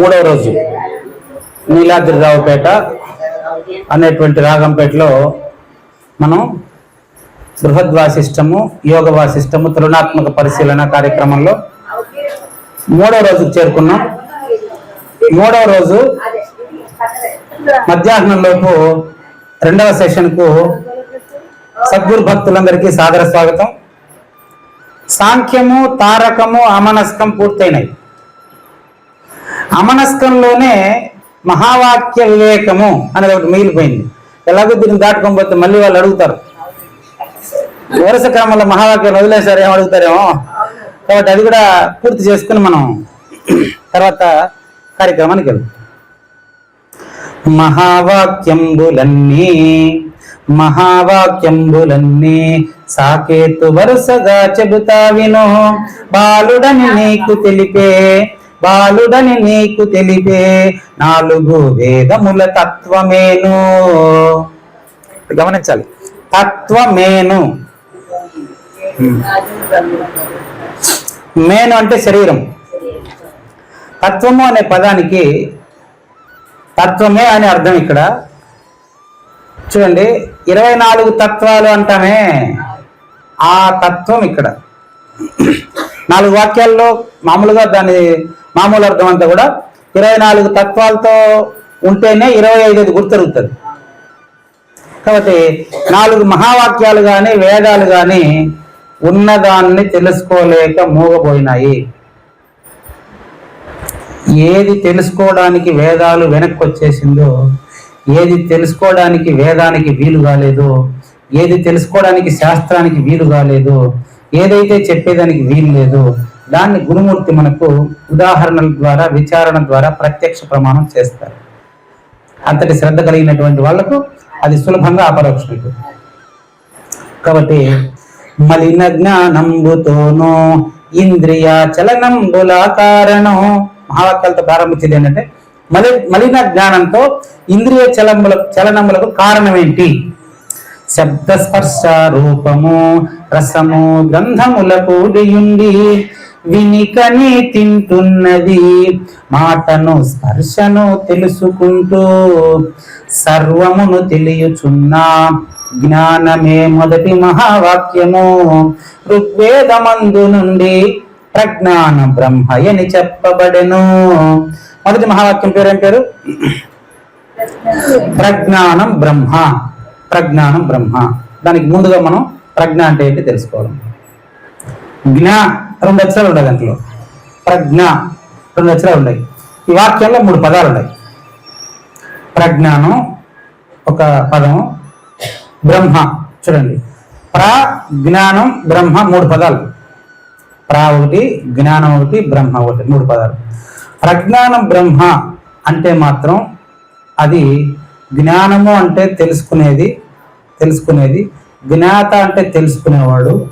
మూడవ రోజు నీలాద్రిరావుపేట అనేటువంటి రాగంపేటలో మనం బృహద్వాసిష్టము యోగ వాసిష్టము తృణాత్మక పరిశీలన కార్యక్రమంలో మూడవ రోజుకు చేరుకున్నాం. మూడవ రోజు మధ్యాహ్నంలోపు రెండవ సెషన్కు సద్గురు భక్తులందరికీ సాదర స్వాగతం. సాంఖ్యము తారకము అమనస్కం పూర్తయినాయి. అమనస్కంలోనే మహావాక్య వివేకము అనేది ఒకటి మిగిలిపోయింది. ఎలాగో దీన్ని దాటుకోకపోతే మళ్ళీ వాళ్ళు అడుగుతారు. వరుస క్రమంలో మహావాక్యం వదిలేసారు ఏమో అడుగుతారేమో? కాబట్టి అది కూడా పూర్తి చేసుకుని మనం తర్వాత కార్యక్రమానికి వెళ్తాం మహావాక్యంబులన్నీ మహావాక్యంబులన్నీ సాకేతు వరుసగా చెబుతా విను. బాలుడని నీకు తెలిపే బాలుడని నీకు తెలిపే నాలుగు వేదముల తత్వమేను. గమనించాలి. తత్వమేను. మేను అంటే శరీరం. తత్వము అనే పదానికి తత్వమే అని అర్థం ఇక్కడ. చూడండి ఇరవై నాలుగు తత్వాలు అంటామే. ఆ తత్వం ఇక్కడ. నాలుగు వాక్యాల్లో మామూలుగా దాని మామూలు అర్థం అంతా కూడా ఇరవై నాలుగు తత్వాలతో ఉంటేనే ఇరవై ఐదు గుర్తరుగుతుంది. కాబట్టి నాలుగు మహావాక్యాలు కానీ వేదాలు కానీ ఉన్నదాన్ని తెలుసుకోలేక మూగపోయినాయి ఏది తెలుసుకోవడానికి వేదాలు వెనక్కి వచ్చేసిందో ఏది తెలుసుకోవడానికి వేదానికి వీలు కాలేదో ఏది తెలుసుకోవడానికి శాస్త్రానికి వీలు కాలేదో ఏదైతే చెప్పేదానికి వీలు లేదో దాన్ని గురుమూర్తి మనకు ఉదాహరణల ద్వారా విచారణ ద్వారా ప్రత్యక్ష ప్రమాణం చేస్తారు. అంతటి శ్రద్ధ కలిగినటువంటి వాళ్ళకు అది సులభంగా అపరోక్షం కాబట్టి మలిన జ్ఞానంబుతోనో ఇంద్రియ చలనంబుల కారణం మహావాక్యాలతో ప్రారంభించేది ఏంటంటే మలి మలిన జ్ఞానంతో ఇంద్రియ చలముల చలనములకు కారణం ఏంటి? శబ్ద స్పర్శ రూపము రసము గంధముల కూడియుండి వినికని తింటున్నది. మాటను స్పర్శను తెలుసుకుంటూ సర్వమును తెలియచున్నా. జ్ఞానమే మొదటి మహావాక్యము. ఋగ్వేదమందు నుండి ప్రజ్ఞాన బ్రహ్మయని చెప్పబడెను. మొదటి మహావాక్యం పేరు పేరు? ప్రజ్ఞానం బ్రహ్మ. ప్రజ్ఞానం బ్రహ్మ. దానికి ముందుగా మనం ప్రజ్ఞ అంటే ఏంటి తెలుసుకోవాలి. జ్ఞా రెండు అక్షరాలు ఉన్నాయి దాంట్లో. ప్రజ్ఞ రెండు అక్షరాలు ఉన్నాయి ఈ వాక్యంలో మూడు పదాలు ఉన్నాయి ప్రజ్ఞానం ఒక పదం బ్రహ్మ చూడండి. ప్రజ్ఞానం బ్రహ్మ మూడు పదాలు. ప్రా ఒకటి జ్ఞానం ఒకటి బ్రహ్మ ఒకటి మూడు పదాలు. ప్రజ్ఞానం బ్రహ్మ అంటే మాత్రం అది జ్ఞానము అంటే తెలుసుకునేది తెలుసుకునేది జ్ఞాత అంటే తెలుసుకునేవాడు.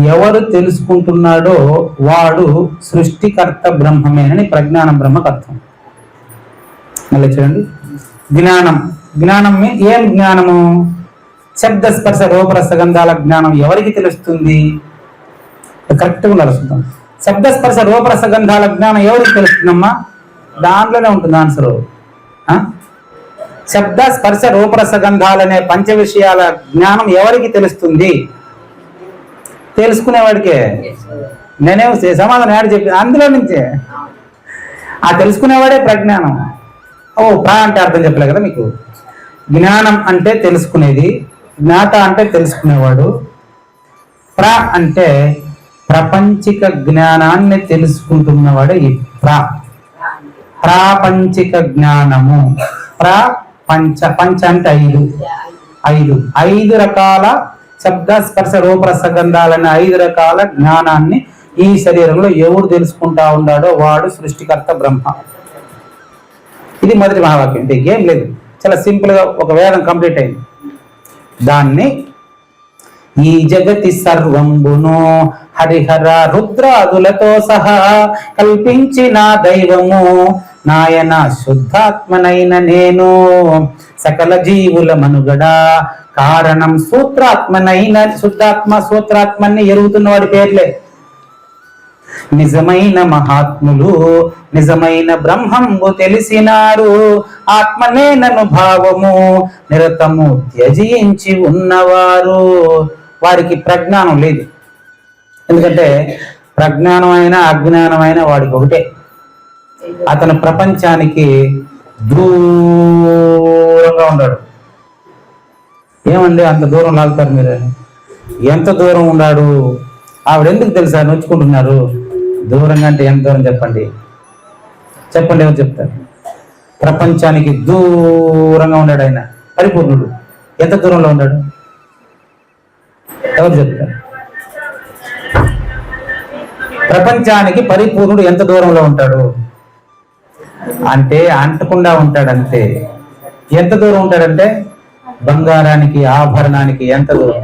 ఎవరు తెలుసుకుంటున్నాడో వాడు సృష్టికర్త బ్రహ్మమేనని ప్రజ్ఞానం బ్రహ్మకు అర్థం మళ్ళీ చూడండి. జ్ఞానం. జ్ఞానం ఏం జ్ఞానము? శబ్ద స్పర్శ రూపరసగంధాల జ్ఞానం ఎవరికి తెలుస్తుంది? కరెక్ట్గా ఉండాలి శబ్ద స్పర్శ రూపరసగంధాల జ్ఞానం ఎవరికి తెలుస్తుందమ్మా? దాంట్లోనే ఉంటుంది ఆన్సరు. శబ్ద స్పర్శ రూపరసగంధాలనే పంచ విషయాల జ్ఞానం ఎవరికి తెలుస్తుంది? తెలుసుకునేవాడికే? నేనే సమాధానం ఏడు చెప్పి అందులో నుంచే? ఆ తెలుసుకునేవాడే ప్రజ్ఞానం. ఓ ప్రా అంటే అర్థం చెప్పలే కదా మీకు? జ్ఞానం అంటే తెలుసుకునేది జ్ఞాత అంటే తెలుసుకునేవాడు. ప్ర అంటే ప్రపంచిక జ్ఞానాన్ని తెలుసుకుంటున్నవాడే ఈ ప్ర. ప్రాపంచిక జ్ఞానము. ప్రా పంచ అంటే ఐదు. ఐదు. ఐదు రకాల శబ్ద స్పర్శ రూపరసగంధాలనే ఐదు రకాల జ్ఞానాన్ని ఈ శరీరంలో ఎవడు తెలుసుకుంటా ఉన్నాడో వాడు సృష్టికర్త బ్రహ్మ. ఇది మొదటి మహావాక్యం. అంటే ఏం లేదు. చాలా సింపుల్గా ఒక వేదం కంప్లీట్ అయింది. దాన్ని ఈ జగతి సర్వంబును హరిహర రుద్రాదులతో సహా కల్పించిన దైవము నాయన శుద్ధాత్మనైన నేను సకల జీవుల మనుగడ కారణం సూత్రాత్మనైన శుద్ధాత్మ సూత్రాత్మని ఎరుగుతున్న వాడి పేర్లే. నిజమైన మహాత్ములు నిజమైన బ్రహ్మంబు తెలిసినారు. ఆత్మనేనను భావము నిరతము త్యజించి ఉన్నవారు. వారికి ప్రజ్ఞానం లేదు. ఎందుకంటే ప్రజ్ఞానమైన అజ్ఞానమైన వాడికి ఒకటే. అతను ప్రపంచానికి దూరంగా ఉన్నాడు. ఏమండి అంత దూరం లాగుతారు మీరు? ఎంత దూరం ఉన్నాడు? ఆవిడ ఎందుకు తెలుసా? నొచ్చుకుంటున్నారు. దూరంగా అంటే ఎంత దూరం చెప్పండి. చెప్పండి ఎవరు చెప్తారు? ప్రపంచానికి దూరంగా ఉన్నాడు ఆయన. పరిపూర్ణుడు. ఎంత దూరంలో ఉన్నాడు? ఎవరు చెప్తారు? ప్రపంచానికి పరిపూర్ణుడు ఎంత దూరంలో ఉంటాడు? అంటే అంటకుండా ఉంటాడంతే. ఎంత దూరం ఉంటాడంటే? బంగారానికి ఆభరణానికి ఎంత దూరం?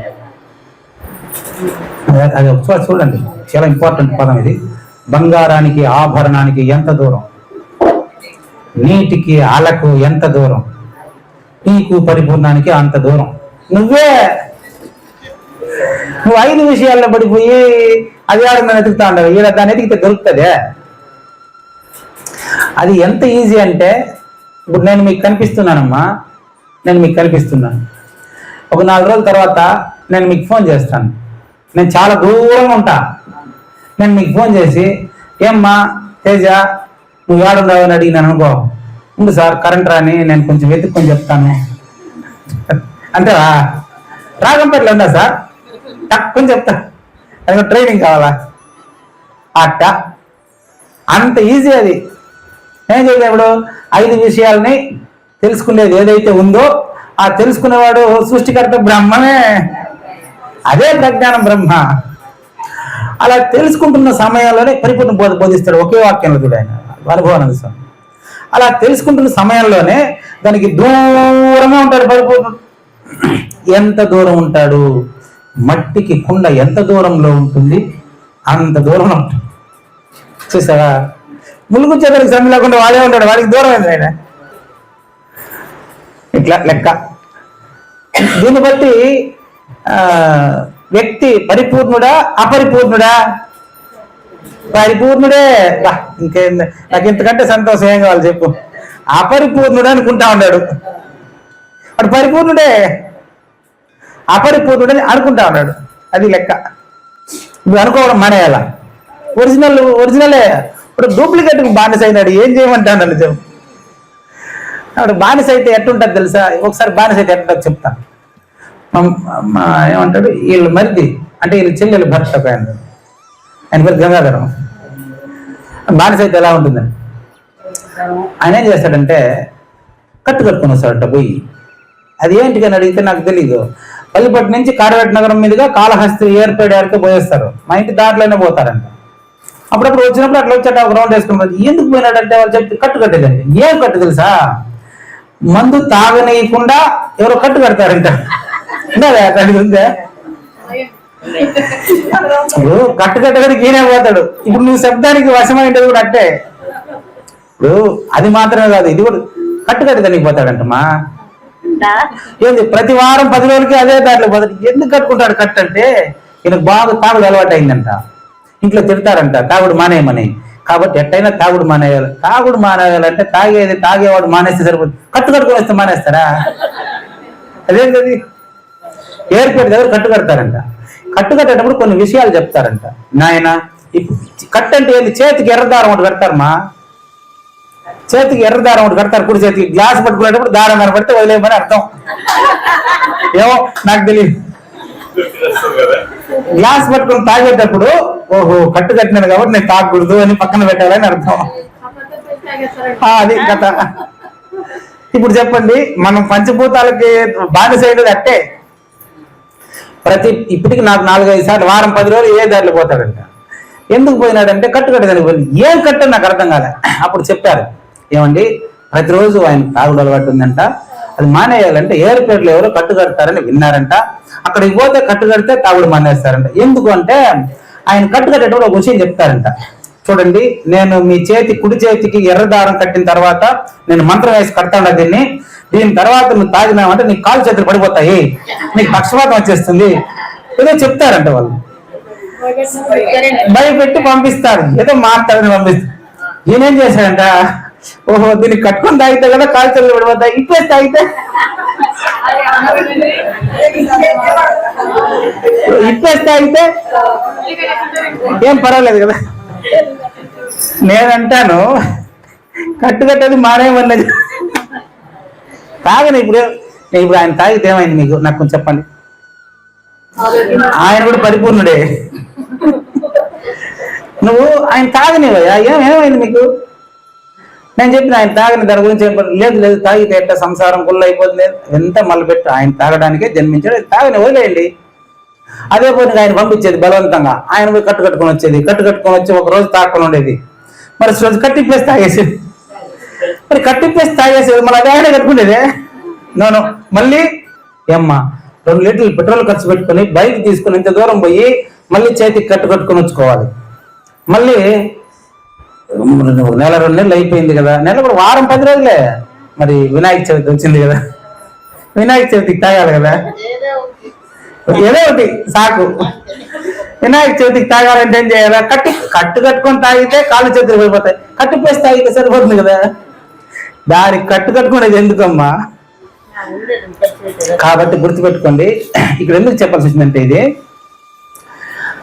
అది- ఒకసారి చూడండి. చాలా ఇంపార్టెంట్ పదం ఇది. బంగారానికి ఆభరణానికి ఎంత దూరం? నీటికి అలకు ఎంత దూరం? నీకు పరిపూర్ణానికి అంత దూరం. నువ్వే! నువ్వు ఐదు విషయాల్లో పడిపోయి అది ఆడని వెతుకుతా ఉండవు ఈడ దాన్ని ఎదిగితే దొరుకుతుందే. అది ఎంత ఈజీ అంటే ఇప్పుడు నేను మీకు కనిపిస్తున్నానమ్మా నేను మీకు కనిపిస్తున్నాను. ఒక నాలుగు రోజుల తర్వాత నేను మీకు ఫోన్ చేస్తాను. నేను చాలా దూరంగా ఉంటా. నేను మీకు ఫోన్ చేసి ఏమ్మా తేజ నువ్వు ఏడున్నావు అని అడిగినాను అనుకో. ఉంది సార్ కరెంట్ రాని నేను కొంచెం వెతుక్కొని చెప్తాను. అంటే రాగంపేటలో ఉందా సార్? తక్కువ చెప్తా. అది ట్రైనింగ్ కావాలా? అట్ట. అంత ఈజీ అది. ఏం చేసేప్పుడు ఐదు విషయాల్ని తెలుసుకునేది ఏదైతే ఉందో ఆ తెలుసుకునేవాడు సృష్టికర్త బ్రహ్మమే. అదే ప్రజ్ఞానం బ్రహ్మ. అలా తెలుసుకుంటున్న సమయంలోనే పరిపూర్ణ బోధ బోధిస్తాడు. ఒకే వాక్యంలో చూడు ఆయన. అనుభవానంద స్వామి. అలా తెలుసుకుంటున్న సమయంలోనే దానికి దూరంగా ఉంటాడు పరిపూర్ణ. ఎంత దూరం ఉంటాడు? మట్టికి కుండ ఎంత దూరంలో ఉంటుంది? అంత దూరంలో ఉంటుంది చూసావా? ములుగు చెదరికి సమ్మె లేకుండా వాడే ఉంటాడు. వాడికి దూరం అయింది ఆయన? ఇట్లా లెక్క. దీన్ని బట్టి వ్యక్తి పరిపూర్ణుడా అపరిపూర్ణుడా? పరిపూర్ణుడే. ఇంకేం నాకు ఇంతకంటే సంతోషం ఏం కావాలి చెప్పు. అపరిపూర్ణుడు అనుకుంటా ఉన్నాడు. వాడు పరిపూర్ణుడే. అపరిపూర్ణుడని అనుకుంటా ఉన్నాడు. అది లెక్క. నువ్వు అనుకోవడం మానేయాల? ఒరిజినల్ ఒరిజినలే. ఇప్పుడు డూప్లికేట్ బానిస అయినాడు ఏం చేయమంటాను నిజం? చెప్పు బానిస అయితే ఎట్టుంటుంది తెలుసా? ఒకసారి బానిస అయితే ఎట్టుంటుంది చెప్తాను ఏమంటాడు వీళ్ళు మరిది అంటే వీళ్ళ చెల్లెలు భర్త ఒక ఆయన. ఆయన పేరు గంగాధరం. బానిస అయితే ఎలా ఉంటుందని? ఆయన ఏం చేస్తాడంటే కట్టు కట్టుకుని వస్తాడట పోయి. అది ఏంటి అని అడిగితే నాకు తెలియదు పల్లిపట్టు నుంచి కార్వేట్ నగరం మీదుగా కాళహస్తి ఏర్పేట పోయేస్తారు. మా ఇంటి దాంట్లోనే పోతారంట. అప్పుడప్పుడు వచ్చినప్పుడు అట్లా వచ్చాట గ్రౌండ్ రౌండ్ వేసుకుని ఎందుకు పోయినాడంటే వాళ్ళు చెప్తే కట్టు కట్టేదండి. ఏం కట్టు తెలుసా? మందు తాగనీయకుండా ఎవరో కట్టు కడతారంట. ఉన్నదా ఇప్పుడు కట్టు కట్టడానికి ఈయనే పోతాడు. ఇప్పుడు నువ్వు శబ్దానికి వశమైంటది కూడా అట్టే. ఇప్పుడు అది మాత్రమే కాదు ఇది కూడా కట్టు కట్టడానికి పోతాడంటమ్మా. ఏంది ప్రతి వారం పది రోజులకి అదే దాంట్లో పోతాడు. ఎందుకు కట్టుకుంటాడు కట్టు అంటే? ఈయనకు బాగా తాగుడు అలవాటు అయిందంట ఇంట్లో తిడతారంట తాగుడు మానేయమని. కాబట్టి ఎట్టయినా తాగుడు మానేయాలి. తాగుడు మానేయాలంటే తాగేది తాగేవాడు మానేస్తే సరిపోతుంది కట్టు కట్టుకొని వస్తే మానేస్తారా? అదేంటది? ఎయిర్పోర్ట్ దగ్గర కట్టు కడతారంట. కట్టు కట్టేటప్పుడు కొన్ని విషయాలు చెప్తారంట. నాయన ఇప్పుడు కట్టు అంటే ఏంది? చేతికి ఎర్రదారం ఒకటి కడతారమ్మా. చేతికి ఎర్రదారం ఒకటి కడతారు. కుడి చేతికి గ్లాస్ పట్టుకునేటప్పుడు దారం కనపడితే వదిలేయమని అర్థం. ఏమో నాకు తెలియదు గ్లాస్ పట్టుకుని తాగేటప్పుడు ఓహో కట్టు కట్టినాను కాబట్టి నేను తాగకూడదు అని పక్కన పెట్టాలని అర్థం. అది కథ. ఇప్పుడు చెప్పండి మనం పంచభూతాలకి బానిస అట్టే. ప్రతి ఇప్పటికి నాకు నాలుగైదు సార్లు వారం పది రోజులు ఏ దారిలో పోతాడంట. ఎందుకు పోయినాడంటే కట్టు కట్టదని పోయింది ఏం కట్టు నాకు అర్థం కాలే. అప్పుడు చెప్పారు ఏమండి ప్రతిరోజు ఆయన తాగుడు అలవాటు ఉందంట. అది మానేయాలంటే ఏరుపేటలో ఎవరో కట్టు కడతారని విన్నారంట. అక్కడికి పోతే కట్టు కడితే తాగుడు మానేస్తారంట. ఎందుకు అంటే ఆయన కట్టు కట్టేటప్పుడు ఒక విషయం చెప్తారంట. చూడండి నేను మీ చేతి కుడి చేతికి ఎర్ర దారం కట్టిన తర్వాత నేను మంత్రం వేసి కడతాను దీన్ని. దీని తర్వాత నువ్వు తాగినావంటే నీ కాలు చేతులు పడిపోతాయి. నీకు పక్షపాతం వచ్చేస్తుంది. ఏదో చెప్తారంట వాళ్ళు. భయపెట్టి పంపిస్తారు. ఏదో మాట్లాడని పంపిస్తారు. ఈయనేం చేశాడంట? ఓహో దీన్ని కట్టుకొని తాగితే కదా కాల్చలు చేతులు ఇట్లా ఇప్పుడే తాగితే? ఇప్పుడే తాగితే? ఏం పర్వాలేదు కదా. నేనంటాను కట్టుకట్టేది మానేమన్నది తాగని ఇప్పుడు. ఇప్పుడు ఆయన తాగితే ఏమైంది మీకు? నాకు కొంచెం చెప్పండి. ఆయన కూడా పరిపూర్ణుడే. నువ్వు ఆయన తాగనివయ్యా ఏం ఏమైంది మీకు? నేను చెప్పిన ఆయన తాగిన దాని గురించి ఏం లేదు లేదు తాగితే ఎట్లా సంసారం కుళ్ళు అయిపోతుంది ఎంత మళ్ళీ ఆయన తాగడానికే జన్మించాడు. తాగని వదిలేయండి. అదే పోనీ ఆయన పంపించేది బలవంతంగా. ఆయన పోయి కట్టు కట్టుకొని వచ్చేది. కట్టు కట్టుకొని వచ్చి ఒక రోజు తాగకుండా ఉండేది. మరి రోజు కట్టిప్పేసి తాగేసేది. మరి కట్టిప్పేసి తాగేసేది. మళ్ళీ అదే ఆయన కట్టుకునేదే. నోను మళ్ళీ ఏమ్మా రెండు లీటర్లు పెట్రోల్ ఖర్చు పెట్టుకొని బైక్ తీసుకుని ఇంత దూరం పోయి మళ్ళీ చేతికి కట్టు కట్టుకొని వచ్చుకోవాలి. మళ్ళీ నెల రెండు నెలలు అయిపోయింది కదా. నెల కూడా వారం పది రోజులే. మరి వినాయక చవితి వచ్చింది కదా. వినాయక చవితికి తాగాలి కదా. ఏదో ఒకటి సాకు. వినాయక చవితికి తాగాలంటే ఏం చేయాలి? కట్టి కట్టు కట్టుకొని తాగితే కాళ్ళు చేతులు పడిపోతాయి కట్టు పేసి తాగితే సరిపోతుంది కదా. దానికి కట్టు కట్టుకునేది ఎందుకమ్మా? కాబట్టి గుర్తుపెట్టుకోండి. ఇక్కడ ఎందుకు చెప్పాల్సి వచ్చిందంటే ఇది?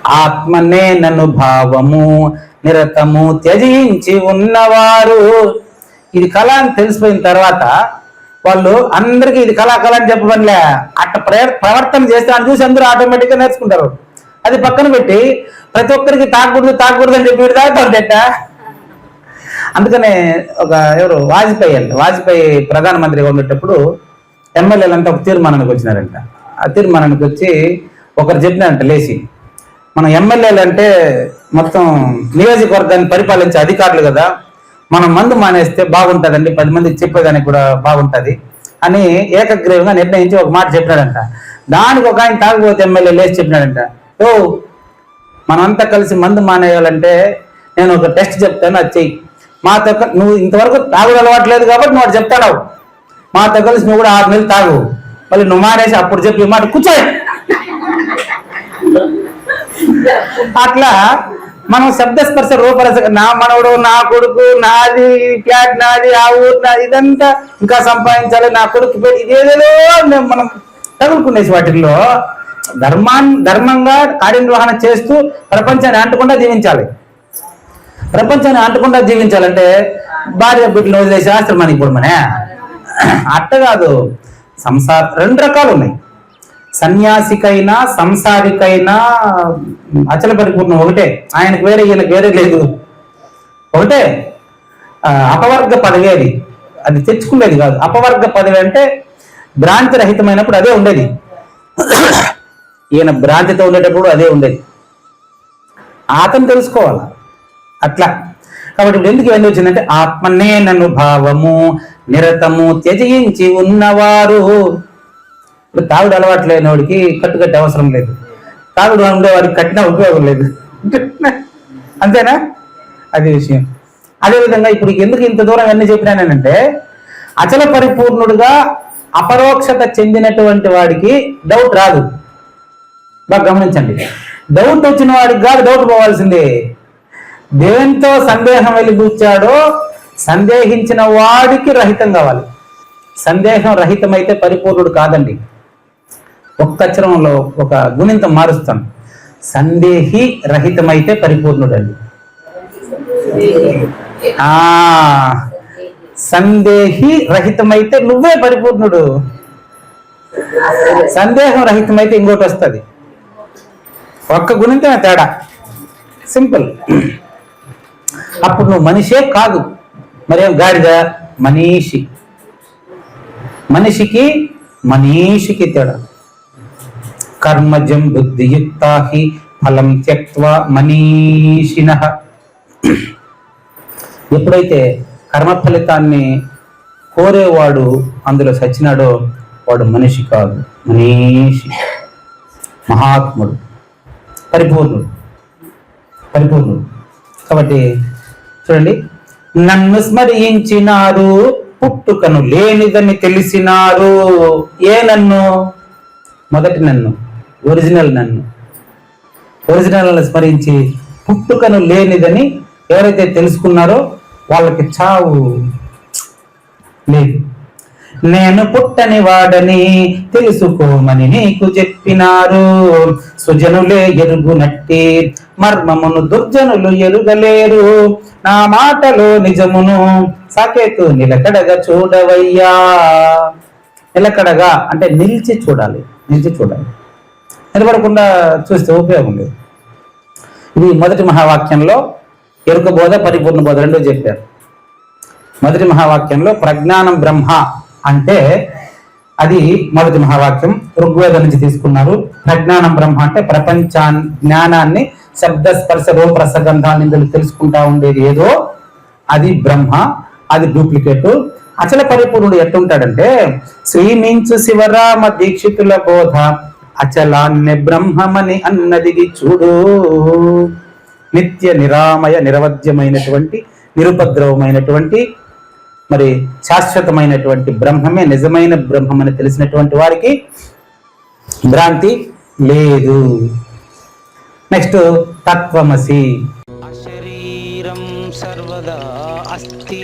ఆత్మనే నన్ను భావము నిరతము త్యజించి ఉన్నవారు. ఇది కళ అని తెలిసిపోయిన తర్వాత వాళ్ళు అందరికీ ఇది కళ కళ అని చెప్పబడిలే. అట్ట ప్రవర్తన చేస్తే అని చూసి అందరూ ఆటోమేటిక్గా నేర్చుకుంటారు. అది పక్కన పెట్టి ప్రతి ఒక్కరికి తాగకూడదు తాగకూడదు అని చెప్పి వీడు తాగుతాడట అందుకనే ఒక ఎవరు వాజ్పేయి అంట. వాజ్పేయి ప్రధానమంత్రిగా ఉండేటప్పుడు ఎమ్మెల్యేలంతా ఒక తీర్మానానికి వచ్చినారంట. ఆ తీర్మానానికి వచ్చి ఒకరు చెప్పినారంట లేచి. మన ఎమ్మెల్యేలు అంటే మొత్తం నియోజకవర్గాన్ని పరిపాలించే అధికారులు కదా. మనం మందు మానేస్తే బాగుంటుందండి. పది మందికి చెప్పేదానికి కూడా బాగుంటుంది అని ఏకగ్రీవంగా నిర్ణయించి ఒక మాట చెప్పినాడంట. దానికి ఒక ఆయన తాగబోతే ఎమ్మెల్యే లేచి చెప్పినాడంట. ఓ మనమంతా కలిసి మందు మానేయాలంటే నేను ఒక టెస్ట్ చెప్తాను అది చెయ్యి. మాతో నువ్వు ఇంతవరకు తాగుడు అలవాట్లేదు కాబట్టి నువ్వు అటు చెప్తావు మాతో కలిసి నువ్వు కూడా ఆరు నెలలు తాగు. మళ్ళీ నువ్వు మానేసి అప్పుడు చెప్పి మాట కూర్చోయి. అట్లా మనం శబ్దస్పర్శ రూపరస నా మనవడు నా కొడుకు నాది ప్యాట్ నాది ఆ ఊరు నాది ఇదంతా ఇంకా సంపాదించాలి నా కొడుకు పేరు ఇదేదేదో మనం తగులుకునేసి వాటిల్లో ధర్మాన్ ధర్మంగా కార్యనిర్వహణ చేస్తూ ప్రపంచాన్ని అంటకుండా జీవించాలి. ప్రపంచాన్ని అంటకుండా జీవించాలంటే భార్య బిడ్డలు వదిలేసి ఆశ్రమానికి ఇప్పుడు మనే అట్ట కాదు. సంసార రెండు రకాలు ఉన్నాయి. సన్యాసికైనా సంసారికైనా అచల పరిపూర్ణం ఒకటే. ఆయనకు వేరే ఈయనకు వేరే లేదు. ఒకటే. అపవర్గ పదవి అది అది తెచ్చుకునేది కాదు. అపవర్గ పదవి అంటే భ్రాంతి రహితమైనప్పుడు అదే ఉండేది. ఈయన భ్రాంతితో ఉండేటప్పుడు అదే ఉండేది. ఆతను తెలుసుకోవాలి? అట్లా. కాబట్టి ఇప్పుడు ఎందుకు ఇవన్నీ వచ్చిందంటే ఆత్మనే నన్ను భావము నిరతము త్యజించి ఉన్నవారు. ఇప్పుడు తాగుడు అలవాటు లేని వాడికి కట్టు కట్టుకట్టే అవసరం లేదు. తాగుడు ఉండేవాడికి కట్టినా ఉపయోగం లేదు. అంతేనా? అది విషయం. అదేవిధంగా ఇప్పుడు ఎందుకు ఇంత దూరం ఎన్ని చెప్పినానంటే అచల పరిపూర్ణుడుగా అపరోక్షత చెందినటువంటి వాడికి డౌట్ రాదు. బాగా గమనించండి. డౌట్ వచ్చిన వాడికి కాదు డౌట్ పోవాల్సిందే. దేంతో సందేహం వెలిగూర్చాడో సందేహించిన వాడికి రహితం కావాలి. సందేహం రహితమైతే పరిపూర్ణుడు కాదండి. ఒక్క అక్షరంలో ఒక గుణింతం మారుస్తాం సందేహి రహితమైతే పరిపూర్ణుడండి ఆ సందేహి రహితమైతే నువ్వే పరిపూర్ణుడు. సందేహం రహితమైతే ఇంకోటి వస్తుంది ఒక్క గుణింతమే తేడా. సింపుల్. అప్పుడు నువ్వు మనిషే కాదు. మరేం గాడిద? మనీషి. మనిషికి మనీషికి తేడా. కర్మజం బుద్ధియుక్త హి ఫలం త్యక్వా మనీషిన ఎప్పుడైతే కర్మ ఫలితాన్ని కోరేవాడు అందులో సచ్చినాడో వాడు మనిషి కాదు మనీషి మహాత్ముడు పరిపూర్ణుడు పరిపూర్ణుడు. కాబట్టి చూడండి నన్ను స్మరించినారు పుట్టుకను లేనిదని తెలిసినారు ఏ నన్ను? మొదటి నన్ను. ఒరిజినల్ నన్ను. ఒరిజినల్ స్మరించి పుట్టుకను లేనిదని ఎవరైతే తెలుసుకున్నారో వాళ్ళకి చావు లేదు. నేను పుట్టని వాడని తెలుసుకోమని నీకు చెప్పినారు. సుజనులే ఎరుగునట్టి మర్మమును దుర్జనులు ఎరుగలేరు. నా మాటలో నిజమును సాకేతు నిలకడగా చూడవయ్యా. నిలకడగా అంటే నిలిచి చూడాలి నిలిచి చూడాలి. నిలబడకుండా చూస్తే ఉపయోగం లేదు. ఇది మొదటి మహావాక్యంలో ఎరుక బోధ పరిపూర్ణ బోధ రెండో చెప్పారు. మొదటి మహావాక్యంలో ప్రజ్ఞానం బ్రహ్మ అంటే అది మొదటి మహావాక్యం. ఋగ్వేదం నుంచి తీసుకున్నారు. ప్రజ్ఞానం బ్రహ్మ అంటే ప్రపంచాన్ని జ్ఞానాన్ని శబ్ద స్పర్శ రూప గంధాన్ని తెలుసుకుంటా ఉండేది ఏదో. అది బ్రహ్మ అది డూప్లికేట్. అచల పరిపూర్ణుడు ఎట్టుంటాడంటే శ్రీమించు శివరామ దీక్షితుల బోధ. అచలాన్య బ్రహ్మమని అన్నది చూడు. నిత్య నిరామయ నిరవధ్యమైనటువంటి నిరుపద్రవమైనటువంటి మరి శాశ్వతమైనటువంటి బ్రహ్మమే నిజమైన బ్రహ్మమని తెలిసినటువంటి వారికి భ్రాంతి లేదు. నెక్స్ట్ తత్వమసి. అశరీరం సర్వదా అస్తి